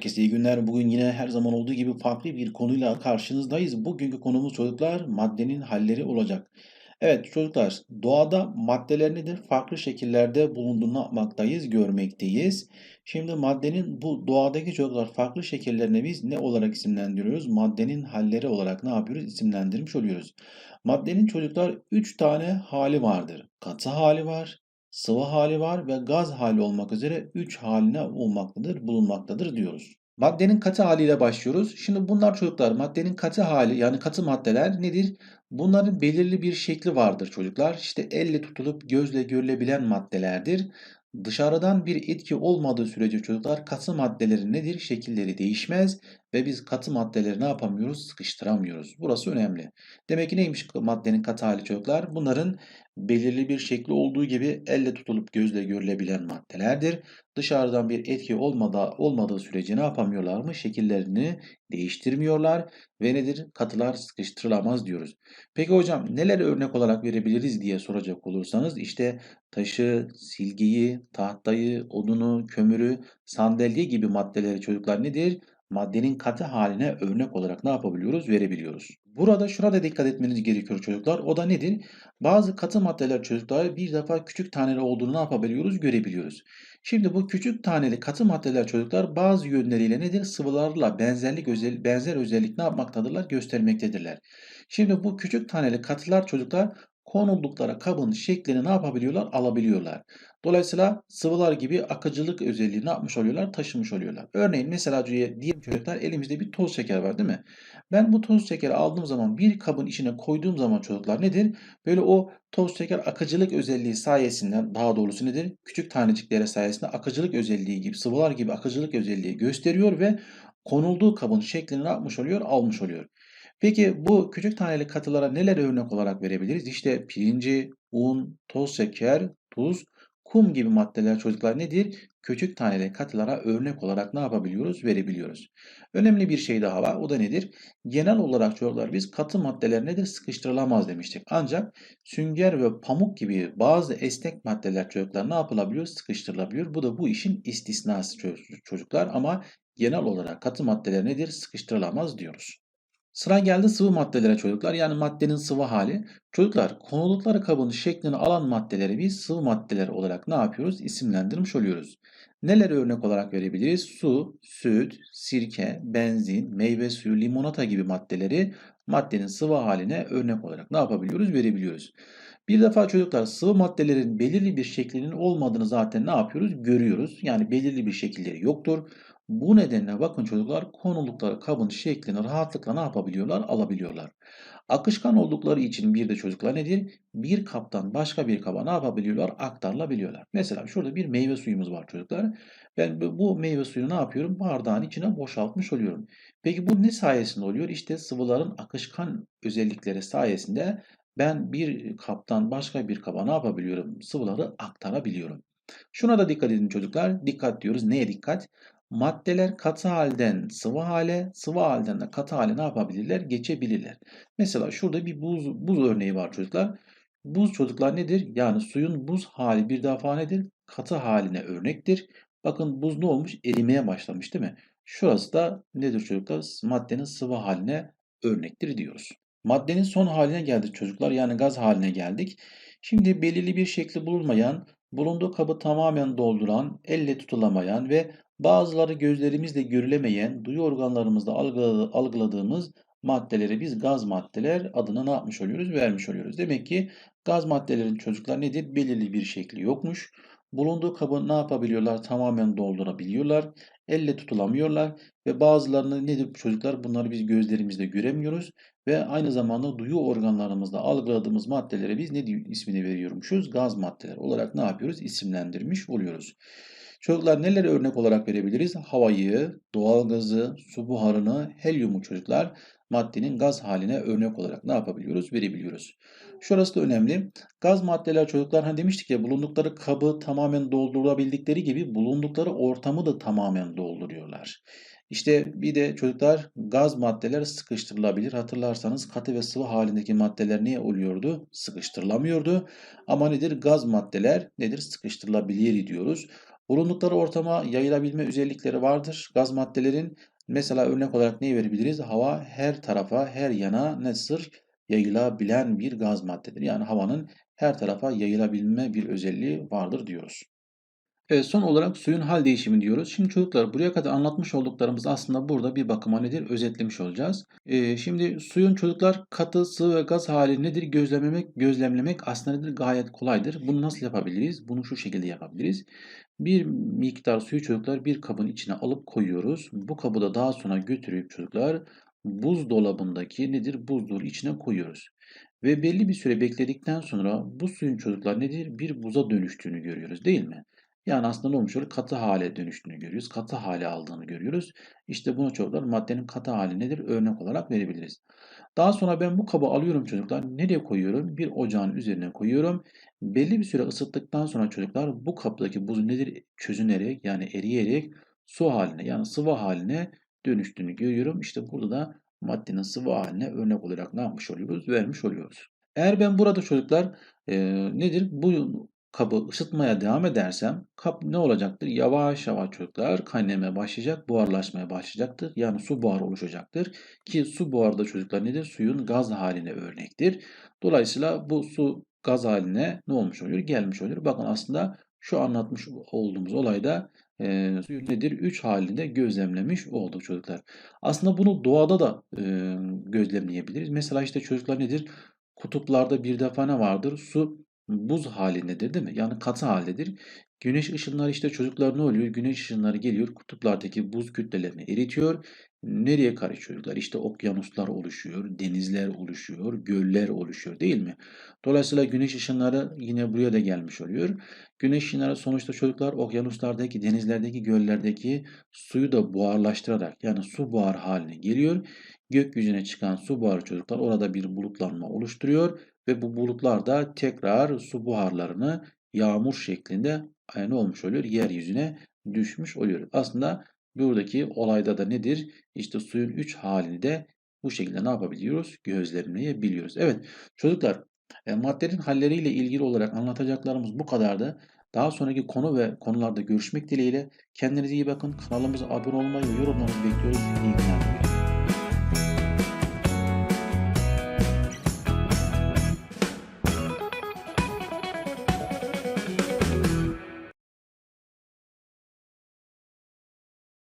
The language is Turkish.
Herkese iyi günler. Bugün yine her zaman olduğu gibi farklı bir konuyla karşınızdayız. Bugünkü konumuz çocuklar maddenin halleri olacak. Evet çocuklar doğada maddeler nedir? Farklı şekillerde bulunduğunu yapmaktayız, görmekteyiz. Şimdi maddenin bu doğadaki çocuklar farklı şekillerine biz ne olarak isimlendiriyoruz? Maddenin halleri olarak ne yapıyoruz? İsimlendirmiş oluyoruz. Maddenin çocuklar 3 tane hali vardır. Katı hali var, sıvı hali var ve gaz hali olmak üzere 3 haline olmaktadır, bulunmaktadır diyoruz. Maddenin katı haliyle başlıyoruz. Şimdi bunlar çocuklar maddenin katı hali yani katı maddeler nedir? Bunların belirli bir şekli vardır çocuklar. İşte elle tutulup gözle görülebilen maddelerdir. Dışarıdan bir etki olmadığı sürece çocuklar katı maddelerin nedir? Şekilleri değişmez ve biz katı maddeleri ne yapamıyoruz? Sıkıştıramıyoruz. Burası önemli. Demek ki neymiş maddenin katı hali çocuklar? Bunların belirli bir şekli olduğu gibi elle tutulup gözle görülebilen maddelerdir. Dışarıdan bir etki olmadığı, olmadığı sürece ne yapamıyorlar mı? Şekillerini değiştirmiyorlar ve nedir? Katılar sıkıştırılamaz diyoruz. Peki hocam neler örnek olarak verebiliriz diye soracak olursanız işte taşı, silgiyi, tahtayı, odunu, kömürü, sandalye gibi maddeleri çocuklar nedir? Maddenin katı haline örnek olarak ne yapabiliyoruz? Verebiliyoruz. Burada şuna da dikkat etmeniz gerekiyor çocuklar. O da nedir? Bazı katı maddeler çocuklar bir defa küçük taneli olduğunu ne yapabiliyoruz? Görebiliyoruz. Şimdi bu küçük taneli katı maddeler çocuklar bazı yönleriyle nedir? Sıvılarla benzerlik özel, benzer özellik ne yapmaktadırlar? Göstermektedirler. Şimdi bu küçük taneli katılar çocuklar konuldukları kabın şeklini ne yapabiliyorlar? Alabiliyorlar. Dolayısıyla sıvılar gibi akıcılık özelliği ne yapmış oluyorlar? Taşımış oluyorlar. Örneğin mesela diyelim çocuklar elimizde bir toz şeker var değil mi? Ben bu toz şekeri aldığım zaman bir kabın içine koyduğum zaman çocuklar nedir? Böyle o toz şeker akıcılık özelliği sayesinde daha doğrusu nedir? Küçük taneciklere sayesinde akıcılık özelliği gibi sıvılar gibi akıcılık özelliği gösteriyor ve konulduğu kabın şeklini ne yapmış oluyor? Almış oluyor. Peki bu küçük taneli katılara neler örnek olarak verebiliriz? İşte pirinci, un, toz şeker, tuz, kum gibi maddeler çocuklar nedir? Küçük taneli katılara örnek olarak ne yapabiliyoruz? Verebiliyoruz. Önemli bir şey daha var. O da nedir? Genel olarak çocuklar biz katı maddeler nedir? Sıkıştırılamaz demiştik. Ancak sünger ve pamuk gibi bazı esnek maddeler çocuklar ne yapılabiliyor? Sıkıştırılabiliyor. Bu da bu işin istisnası çocuklar. Ama genel olarak katı maddeler nedir? Sıkıştırılamaz diyoruz. Sıra geldi sıvı maddelere çocuklar. Yani maddenin sıvı hali. Çocuklar konuldukları kabın şeklini alan maddeleri biz sıvı maddeler olarak ne yapıyoruz? İsimlendirmiş oluyoruz. Neler örnek olarak verebiliriz? Su, süt, sirke, benzin, meyve suyu, limonata gibi maddeleri maddenin sıvı haline örnek olarak ne yapabiliyoruz? Verebiliyoruz. Bir defa çocuklar sıvı maddelerin belirli bir şeklinin olmadığını zaten ne yapıyoruz? Görüyoruz. Yani belirli bir şekilleri yoktur. Bu nedenle bakın çocuklar konuldukları kabın şeklini rahatlıkla ne yapabiliyorlar? Alabiliyorlar. Akışkan oldukları için bir de çocuklar nedir? Bir kaptan başka bir kaba ne yapabiliyorlar? Aktarılabiliyorlar. Mesela şurada bir meyve suyumuz var çocuklar. Ben bu meyve suyunu ne yapıyorum? Bardağın içine boşaltmış oluyorum. Peki bu ne sayesinde oluyor? İşte sıvıların akışkan özellikleri sayesinde ben bir kaptan başka bir kaba ne yapabiliyorum? Sıvıları aktarabiliyorum. Şuna da dikkat edin çocuklar. Dikkat diyoruz. Neye dikkat? Maddeler katı halden sıvı hale, sıvı halden de katı hale ne yapabilirler? Geçebilirler. Mesela şurada bir buz, buz örneği var çocuklar. Buz çocuklar nedir? Yani suyun buz hali bir defa nedir? Katı haline örnektir. Bakın buz ne olmuş? Erimeye başlamış değil mi? Şurası da nedir çocuklar? Maddenin sıvı haline örnektir diyoruz. Maddenin son haline geldik çocuklar. Yani gaz haline geldik. Şimdi belirli bir şekli bulunmayan, bulunduğu kabı tamamen dolduran, elle tutulamayan ve Bazıları gözlerimizle görülemeyen, duyu organlarımızda algıladığımız maddeleri biz gaz maddeler adına ne yapmış oluyoruz? Vermiş oluyoruz. Demek ki gaz maddelerin çocuklar nedir? Belirli bir şekli yokmuş. Bulunduğu kabı ne yapabiliyorlar? Tamamen doldurabiliyorlar. Elle tutulamıyorlar ve bazılarını nedir çocuklar? Bunları biz gözlerimizle göremiyoruz ve aynı zamanda duyu organlarımızda algıladığımız maddelere biz ne ismini veriyormuşuz? Gaz maddeler olarak ne yapıyoruz? İsimlendirmiş oluyoruz. Çocuklar neleri örnek olarak verebiliriz? Havayı, doğalgazı, su buharını, helyumu çocuklar maddenin gaz haline örnek olarak ne yapabiliyoruz? Verebiliyoruz. Şurası da önemli. Gaz maddeler çocuklar hani demiştik ya bulundukları kabı tamamen doldurabildikleri gibi bulundukları ortamı da tamamen dolduruyorlar. İşte bir de çocuklar gaz maddeler sıkıştırılabilir. Hatırlarsanız katı ve sıvı halindeki maddeler niye oluyordu? Sıkıştırılamıyordu. Ama nedir? Gaz maddeler nedir? Sıkıştırılabilir diyoruz. Bulundukları ortama yayılabilme özellikleri vardır. Gaz maddelerin mesela örnek olarak ne verebiliriz? Hava her tarafa, her yana nasıl yayılabilen bir gaz maddedir. Yani havanın her tarafa yayılabilme bir özelliği vardır diyoruz. Evet, son olarak suyun hal değişimi diyoruz. Şimdi çocuklar buraya kadar anlatmış olduklarımız aslında burada bir bakıma nedir? Özetlemiş olacağız. Ee, şimdi suyun çocuklar katı, sıvı ve gaz hali nedir? Gözlemlemek, gözlemlemek aslında nedir? Gayet kolaydır. Bunu nasıl yapabiliriz? Bunu şu şekilde yapabiliriz. Bir miktar suyu çocuklar bir kabın içine alıp koyuyoruz. Bu kabı da daha sonra götürüp çocuklar buzdolabındaki nedir? Buzluğun içine koyuyoruz. Ve belli bir süre bekledikten sonra bu suyun çocuklar nedir? Bir buza dönüştüğünü görüyoruz değil mi? Yani aslında ne olmuş oluyor? Katı hale dönüştüğünü görüyoruz. Katı hale aldığını görüyoruz. İşte bunu çocuklar maddenin katı hali nedir? Örnek olarak verebiliriz. Daha sonra ben bu kabı alıyorum çocuklar. Nereye koyuyorum? Bir ocağın üzerine koyuyorum. Belli bir süre ısıttıktan sonra çocuklar bu kaptaki buz nedir? Çözünerek yani eriyerek su haline yani sıvı haline dönüştüğünü görüyorum. İşte burada da maddenin sıvı haline örnek olarak ne yapmış oluyoruz? Vermiş oluyoruz. Eğer ben burada çocuklar e, nedir? Bu kabı ısıtmaya devam edersem kap ne olacaktır? Yavaş yavaş çocuklar kaynamaya başlayacak, buharlaşmaya başlayacaktır. Yani su buharı oluşacaktır. Ki su buharı da çocuklar nedir? Suyun gaz haline örnektir. Dolayısıyla bu su gaz haline ne olmuş oluyor? Gelmiş oluyor. Bakın aslında şu anlatmış olduğumuz olayda e, suyu nedir? 3 halinde gözlemlemiş olduk çocuklar. Aslında bunu doğada da e, gözlemleyebiliriz. Mesela işte çocuklar nedir? Kutuplarda bir defa ne vardır? Su buz halindedir değil mi? Yani katı haldedir. Güneş ışınları işte çocuklar ne oluyor? Güneş ışınları geliyor kutuplardaki buz kütlelerini eritiyor. Nereye karışıyor çocuklar? İşte okyanuslar oluşuyor, denizler oluşuyor, göller oluşuyor değil mi? Dolayısıyla güneş ışınları yine buraya da gelmiş oluyor. Güneş ışınları sonuçta çocuklar okyanuslardaki, denizlerdeki, göllerdeki suyu da buharlaştırarak yani su buhar haline geliyor. Gökyüzüne çıkan su buharı çocuklar orada bir bulutlanma oluşturuyor ve bu bulutlar da tekrar su buharlarını yağmur şeklinde ne olmuş oluyor? Yeryüzüne düşmüş oluyor. Aslında buradaki olayda da nedir? İşte suyun 3 halini de bu şekilde ne yapabiliyoruz? Gözlemleyebiliyoruz. Evet çocuklar maddenin halleriyle ilgili olarak anlatacaklarımız bu kadardı. Daha sonraki konu ve konularda görüşmek dileğiyle kendinize iyi bakın. Kanalımıza abone olmayı ve yorumlarınızı bekliyoruz. İyi günler.